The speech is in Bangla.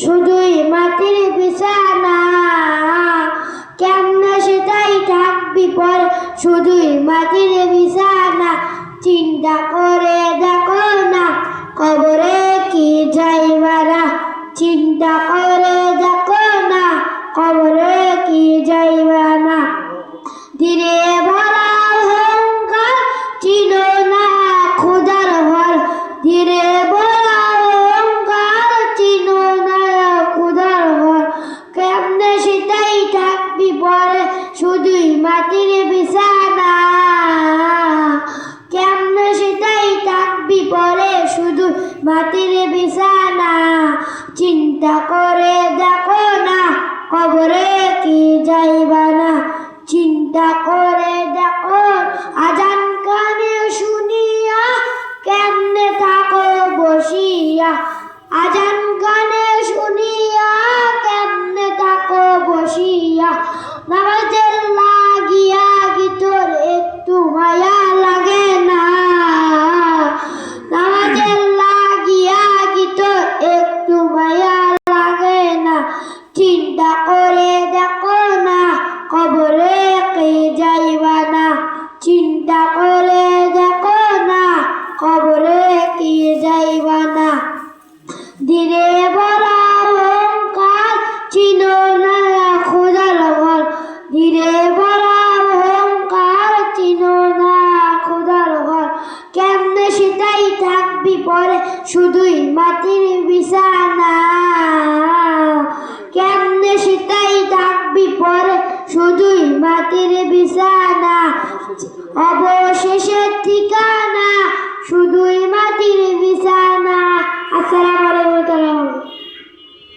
শুধুই মাটির বিছানা। কেমনে সেটাই থাকবি পরে শুধুই মাটির বিছানা। চিন্তা করে দেখো না, কবরে কি যাইবা না চিন্তা করে দেখো না, কবরে কি যাইবা না ধীরে ভরা অহংকার না খুদার ঘর ধীরে মাটির বিছানা চিন্তা করে দেখো না কবরে কি যাইবা না চিন্তা করে ভরা অহংকার ছিল ধীরে ভরা অহংকার ছিল না খোদার ঘর। থাকবি পরে? শুধুই মাটির বিছানা। কেমনে সেটাই থাকবি পরে? শুধুই মাটির বিছানা। অবশেষের ঠিকানা, শুধুই মাটির বিছানা। আসসালামু আলাইকুম। 太